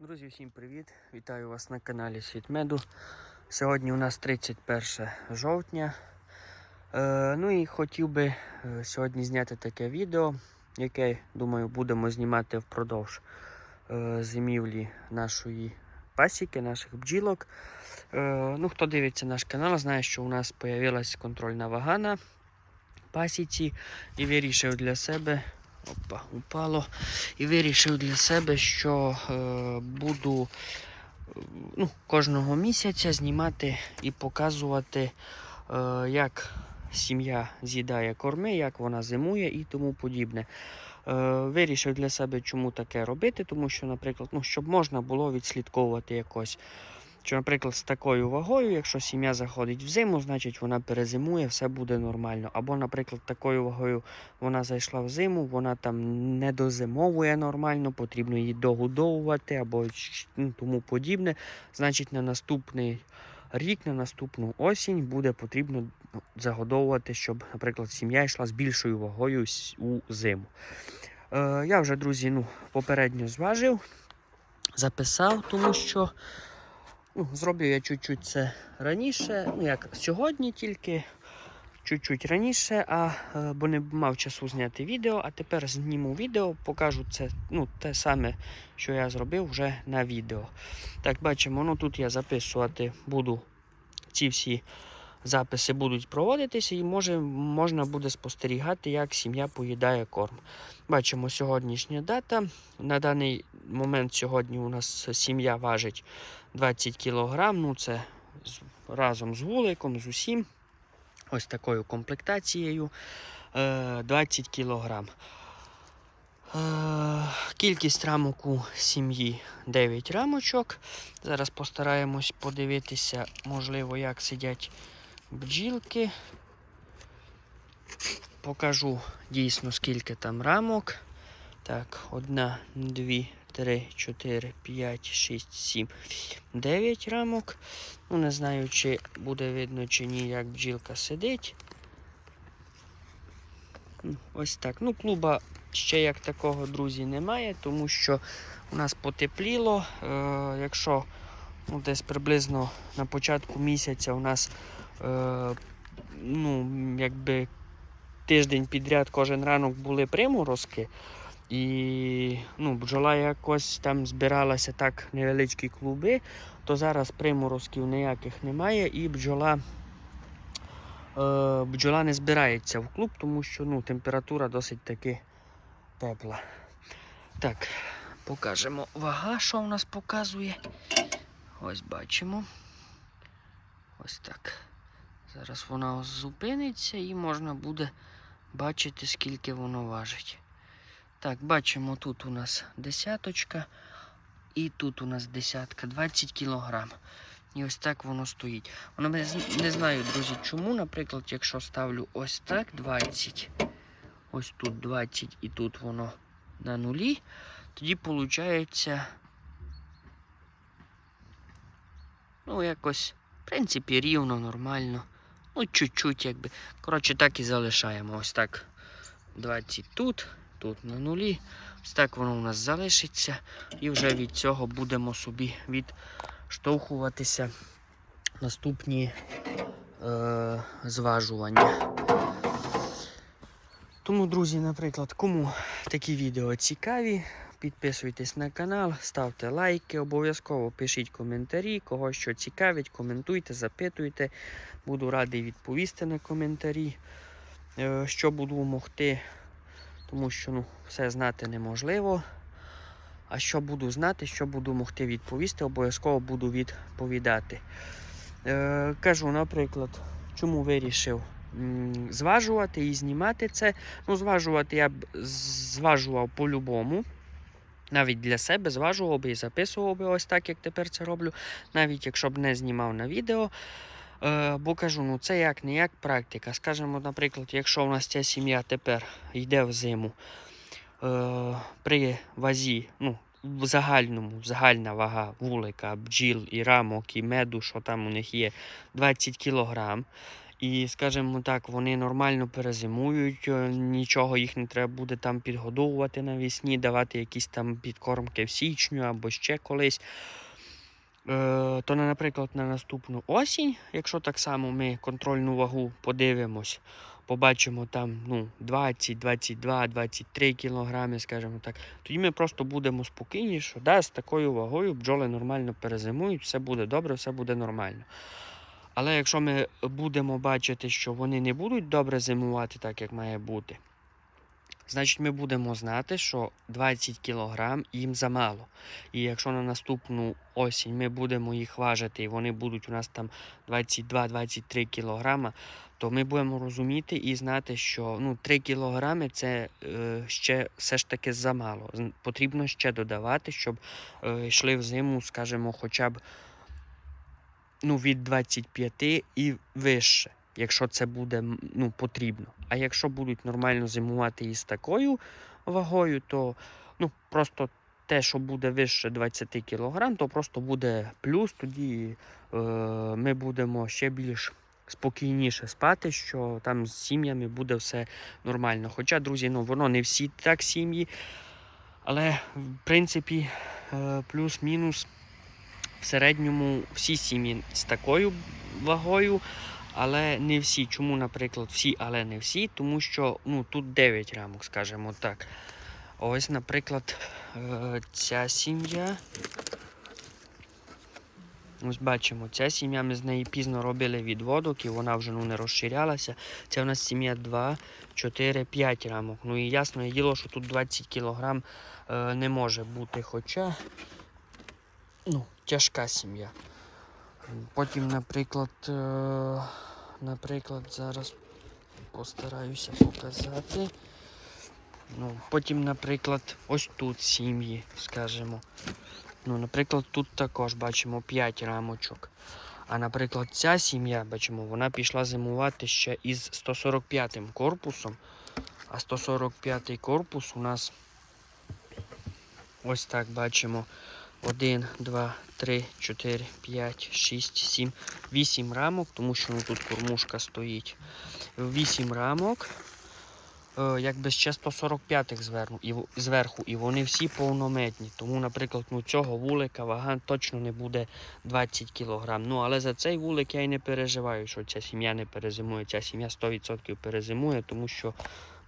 Друзі, всім привіт! Вітаю вас на каналі Світ Меду. Сьогодні у нас 31 жовтня. Е, ну і хотів би е, сьогодні зняти таке відео, яке, думаю, будемо знімати впродовж е, зимівлі нашої пасіки, наших бджілок. Е, ну, Хто дивиться наш канал, знає, що у нас з'явилась контрольна вага на пасіці і вирішив для себе. Опа, упало. І вирішив для себе, що е, буду ну, кожного місяця знімати і показувати, е, як сім'я з'їдає корми, як вона зимує і тому подібне. Е, вирішив для себе, чому таке робити, тому що, наприклад, ну, щоб можна було відслідковувати якось. Що, наприклад, з такою вагою, якщо сім'я заходить в зиму, значить вона перезимує, все буде нормально. Або, наприклад, такою вагою вона зайшла в зиму, вона там не дозимовує нормально, потрібно її догодовувати або ну, тому подібне. Значить, на наступний рік, на наступну осінь буде потрібно ну, загодовувати, щоб, наприклад, сім'я йшла з більшою вагою у зиму. Е, я вже, друзі, ну, попередньо зважив, записав, тому що. Ну, зробив я чуть-чуть це раніше, ну як сьогодні тільки, чуть-чуть раніше, а, е, бо не мав часу зняти відео, а тепер зніму відео, покажу це ну, те саме, що я зробив вже на відео. Так, бачимо, ну тут я записувати буду ці всі записи будуть проводитися, і може, можна буде спостерігати, як сім'я поїдає корм. Бачимо сьогоднішня дата. На даний момент сьогодні у нас сім'я важить 20 кг. Ну, це разом з вуликом, з усім. Ось такою комплектацією. е, 20 кг. Е, Кількість рамок у сім'ї 9 рамочок. Зараз постараємось подивитися, можливо, як сидять бджілки. Покажу дійсно скільки там рамок. Так, одна, дві, три, чотири, п'ять, шість, сім, дев'ять рамок. Ну, не знаю, чи буде видно, чи ні, як бджілка сидить. Ось так. Ну, клуба ще як такого, друзі, немає, тому що у нас потепліло. Е, якщо ну, десь приблизно на початку місяця у нас е, ну, якби тиждень підряд кожен ранок були приморозки. І ну, бджола якось там збиралася так невеличкі клуби, то зараз приморозків ніяких немає, і бджола, е, бджола не збирається в клуб, тому що ну, температура досить таки тепла. Так, покажемо вага, що в нас показує. Ось бачимо. Ось так. Зараз вона зупиниться і можна буде бачити, скільки воно важить. Так, бачимо, тут у нас десяточка, і тут у нас десятка, 20 кілограм. І ось так воно стоїть. Воно не, не знаю, друзі, чому, наприклад, якщо ставлю ось так 20, ось тут 20 і тут воно на нулі, тоді виходить, ну, якось, в принципі, рівно, нормально. Ну, чуть-чуть, якби. Коротше, так і залишаємо. Ось так. 20 тут, тут на нулі. Ось так воно у нас залишиться. І вже від цього будемо собі відштовхуватися наступні е, зважування. Тому, друзі, наприклад, кому такі відео цікаві, підписуйтесь на канал, ставте лайки, обов'язково пишіть коментарі, кого що цікавить, коментуйте, запитуйте. Буду радий відповісти на коментарі, е, що буду могти, тому що ну, все знати неможливо. А що буду знати, що буду могти відповісти, обов'язково буду відповідати. Е, кажу, наприклад, чому вирішив зважувати і знімати це. Ну, зважувати я б зважував по-любому. Навіть для себе зважував би і записував би ось так, як тепер це роблю, навіть якщо б не знімав на відео. Е, бо кажу, ну це як не як практика. Скажімо, наприклад, якщо у нас ця сім'я тепер йде в зиму е, при вазі, ну, в загальному, загальна вага вулика, бджіл і рамок, і меду, що там у них є, 20 кг. І, скажімо так, вони нормально перезимують, е, нічого їх не треба буде там підгодовувати навесні, давати якісь там підкормки в січню або ще колись. Е, то, наприклад, на наступну осінь, якщо так само ми контрольну вагу подивимось, побачимо там ну, 20, 22, 23 кілограми, скажімо так, тоді ми просто будемо спокійні, що да, з такою вагою бджоли нормально перезимують, все буде добре, все буде нормально. Але якщо ми будемо бачити, що вони не будуть добре зимувати, так як має бути, значить ми будемо знати, що 20 кг їм замало. І якщо на наступну осінь ми будемо їх важити, і вони будуть у нас там 22-23 кг, то ми будемо розуміти і знати, що ну, 3 кг це е, ще все ж таки замало. Потрібно ще додавати, щоб е, йшли в зиму, скажімо, хоча б ну, від 25 і вище, якщо це буде ну, потрібно. А якщо будуть нормально зимувати із такою вагою, то ну, просто те, що буде вище 20 кг, то просто буде плюс. Тоді е, ми будемо ще більш спокійніше спати, що там з сім'ями буде все нормально. Хоча, друзі, ну воно не всі так сім'ї, але в принципі е, плюс-мінус в середньому всі сім'ї з такою вагою, але не всі. Чому, наприклад, всі, але не всі? Тому що ну, тут 9 рамок, скажімо так. Ось, наприклад, е, ця сім'я. Ось бачимо, ця сім'я ми з неї пізно робили відводок і вона вже ну, не розширялася. Це у нас сім'я 2, 4, 5 рамок. Ну і ясне діло, що тут 20 кг е, не може бути. Хоча ну, тяжка сім'я. Потім, наприклад, е, наприклад, зараз постараюся показати. Ну, потім, наприклад, ось тут сім'ї, скажімо. Ну, наприклад, тут також бачимо 5 рамочок. А наприклад, ця сім'я, бачимо, вона пішла зимувати ще із 145 корпусом. А 145 корпус у нас ось так бачимо. 1, 2, 3, 4, 5, 6, 7, 8 рамок, тому що ну, тут кормушка стоїть. 8 рамок, е, якби ще 145 зверху, і, зверху, і вони всі повнометні. Тому, наприклад, ну, цього вулика вага точно не буде 20 кг. Ну, але за цей вулик я і не переживаю, що ця сім'я не перезимує. Ця сім'я 100% перезимує, тому що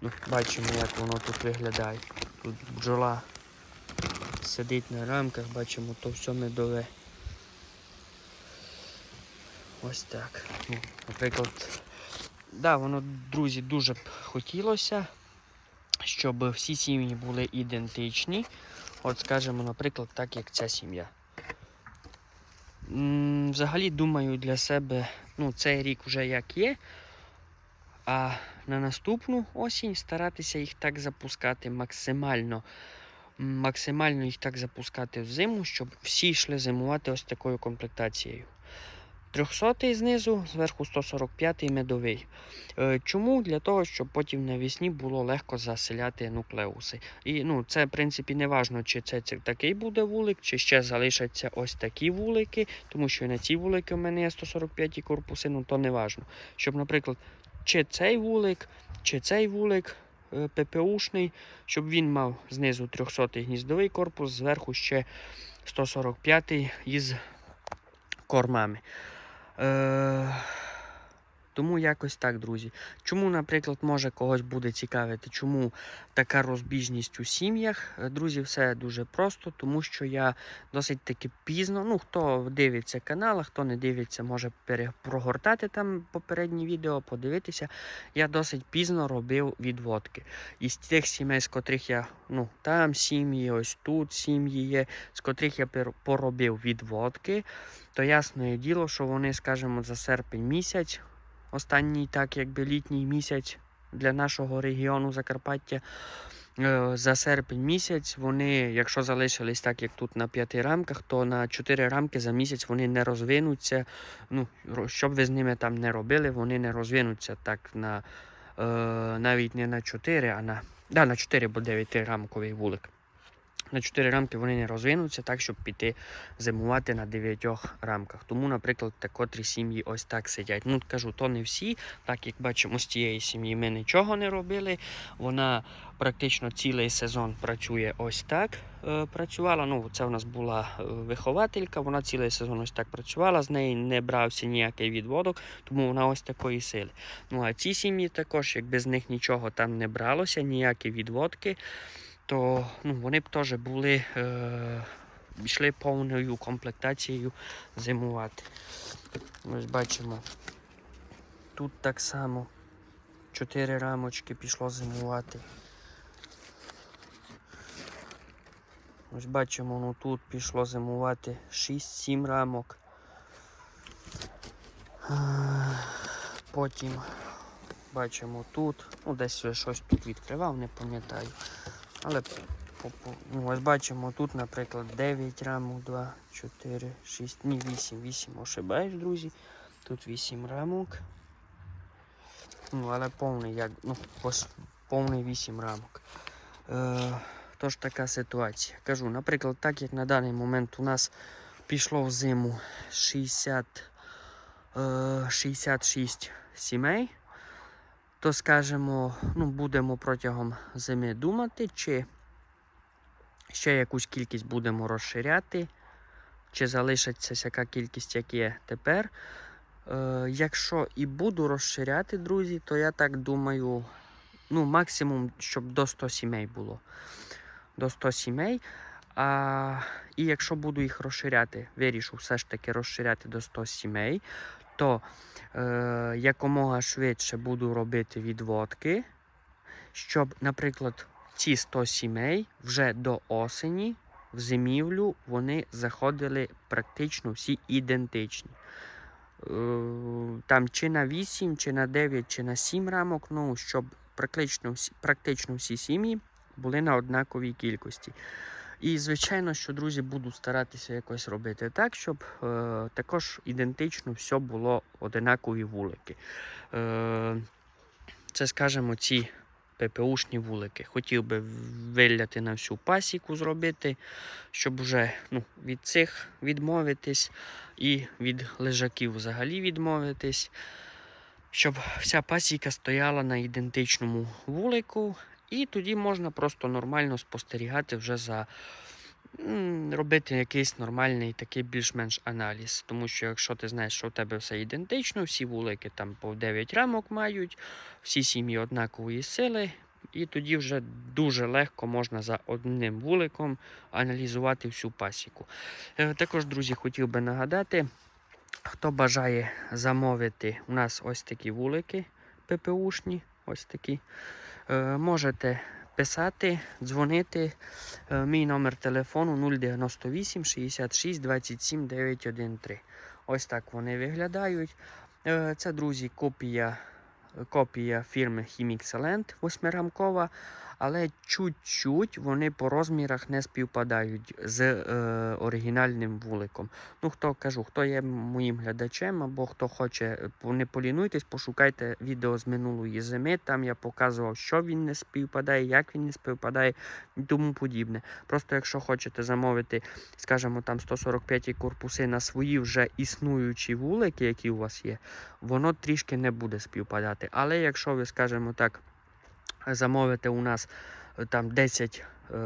ну, бачимо, як воно тут виглядає. Тут бджола сидить на рамках, бачимо, то все медове. Ось так. Ну, наприклад, да, воно, друзі, дуже б хотілося, щоб всі сім'ї були ідентичні. От, скажімо, наприклад, так як ця сім'я. Взагалі думаю для себе, ну, цей рік вже як є. А на наступну осінь старатися їх так запускати максимально максимально їх так запускати в зиму, щоб всі йшли зимувати ось такою комплектацією. 300 знизу, зверху 145 медовий. Е, Чому? Для того, щоб потім навесні було легко заселяти нуклеуси. І ну, це, в принципі, не важно, чи це, такий буде вулик, чи ще залишаться ось такі вулики, тому що на ці вулики в мене є 145 корпуси, ну то не важно. Щоб, наприклад, чи цей вулик, чи цей вулик ППУшний, щоб він мав знизу 300 гніздовий корпус, зверху ще 145 із кормами. Е, тому якось так, друзі. Чому, наприклад, може когось буде цікавити, чому така розбіжність у сім'ях? Е, Друзі, все дуже просто, тому що я досить таки пізно. Ну, хто дивиться канал, а хто не дивиться, може перепрогортати там попередні відео, подивитися. Я досить пізно робив відводки. Із тих сімей, з котрих я, ну, там сім'ї, ось тут сім'ї є, з котрих я поробив відводки, то ясне діло, що вони, скажімо, за серпень місяць, останній так якби літній місяць для нашого регіону Закарпаття. е, За серпень місяць вони, якщо залишились так, як тут на п'яти рамках, то на чотири рамки за місяць вони не розвинуться. Ну, б ви з ними там не робили, вони не розвинуться так на е, навіть не на 4, а на, да, на 4, бо 9 рамковий вулик. На 4 рамки вони не розвинуться так, щоб піти зимувати на 9 рамках. Тому, наприклад, котрі сім'ї ось так сидять. Ну, кажу, то не всі. Так як бачимо, з тієї сім'ї ми нічого не робили. Вона практично цілий сезон працює ось так. Е, працювала. Ну, це у нас була е, вихователька, вона цілий сезон ось так працювала, з неї не брався ніякий відводок, тому вона ось такої сили. Ну а ці сім'ї також, якби з них нічого там не бралося, ніякі відводки, то ну, вони б теж були. Е, йшли повною комплектацією зимувати. Ось бачимо. Тут так само чотири рамочки пішло зимувати. Ось бачимо, ну тут пішло зимувати 6-7 рамок. Потім бачимо тут, ну десь щось тут відкривав, не пам'ятаю. Але ну, ось бачимо тут, наприклад, 9 рамок, 2, 4, 6, ні, 8, 8, ошибаюсь, друзі. Тут 8 рамок. Ну, але повний, як, ну, повний 8 рамок. Е, Тож така ситуація. Кажу, наприклад, так як на даний момент у нас пішло в зиму 60, е, 66 сімей, то скажемо, ну, будемо протягом зими думати, чи ще якусь кількість будемо розширяти, чи залишиться яка кількість, як є тепер. Е, якщо і буду розширяти, друзі, то я так думаю, ну, максимум, щоб до 100 сімей було. До 100 сімей. А, і якщо буду їх розширяти, вирішу все ж таки розширяти до 100 сімей, то е, якомога швидше буду робити відводки, щоб, наприклад, ці 100 сімей вже до осені в зимівлю вони заходили практично всі ідентичні. Е, Там чи на 8, чи на 9, чи на 7 рамок, ну, щоб практично практично всі сім'ї були на однаковій кількості. І, звичайно, що, друзі, буду старатися якось робити так, щоб е, також ідентично все було одинакові вулики. Е, це, скажімо, ці ППУшні вулики. Хотів би виляти на всю пасіку зробити, щоб вже ну, від цих відмовитись і від лежаків взагалі відмовитись. Щоб вся пасіка стояла на ідентичному вулику, і тоді можна просто нормально спостерігати вже за робити якийсь нормальний такий більш-менш аналіз. Тому що якщо ти знаєш, що у тебе все ідентично, всі вулики там по 9 рамок мають, всі сім'ї однакової сили, і тоді вже дуже легко можна за одним вуликом аналізувати всю пасіку. Е, Також, друзі, хотів би нагадати, хто бажає замовити, у нас ось такі вулики ППУшні, ось такі. Е, Можете писати, дзвонити. Е, Мій номер телефону 098 66 27 913. Ось так вони виглядають. Е, Це, друзі, копія, копія фірми Chimixalent восьмирамкова, але чуть-чуть вони по розмірах не співпадають з е, оригінальним вуликом. Ну, хто кажу, хто є моїм глядачем або хто хоче, е, не полінуйтесь, пошукайте відео з минулої зими. Там я показував, що він не співпадає, як він не співпадає і тому подібне. Просто якщо хочете замовити, скажімо, там 145 корпуси на свої вже існуючі вулики, які у вас є, воно трішки не буде співпадати. Але якщо ви, скажімо так, замовите у нас е, там 10 е,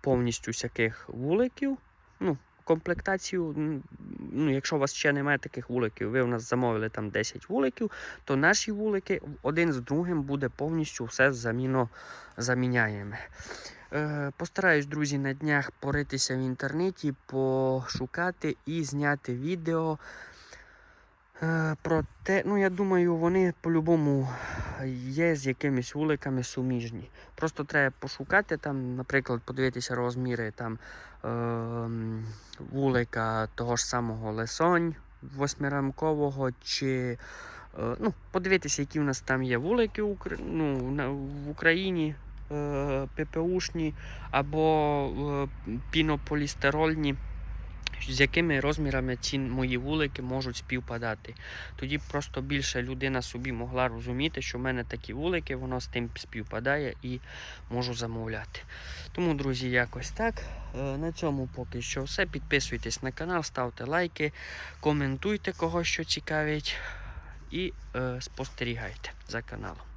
повністю всяких вуликів, ну, комплектацію, ну, якщо у вас ще немає таких вуликів, ви у нас замовили там 10 вуликів, то наші вулики один з другим буде повністю все заміно заміняємо. Е, Постараюсь, друзі, на днях поритися в інтернеті, пошукати і зняти відео. Е, Про те, ну я думаю, вони по-любому є з якимись вуликами суміжні. Просто треба пошукати там, наприклад, подивитися розміри там ем, вулика того ж самого Лесонь восьмирамкового, чи е, ну, подивитися, які в нас там є вулики ну, в Україні. е, ППУшні або е, пінополістирольні, з якими розмірами ці мої вулики можуть співпадати. Тоді просто більше людина собі могла розуміти, що в мене такі вулики, воно з тим співпадає і можу замовляти. Тому, друзі, якось так. Е, На цьому поки що все. Підписуйтесь на канал, ставте лайки, коментуйте кого що цікавить і е, спостерігайте за каналом.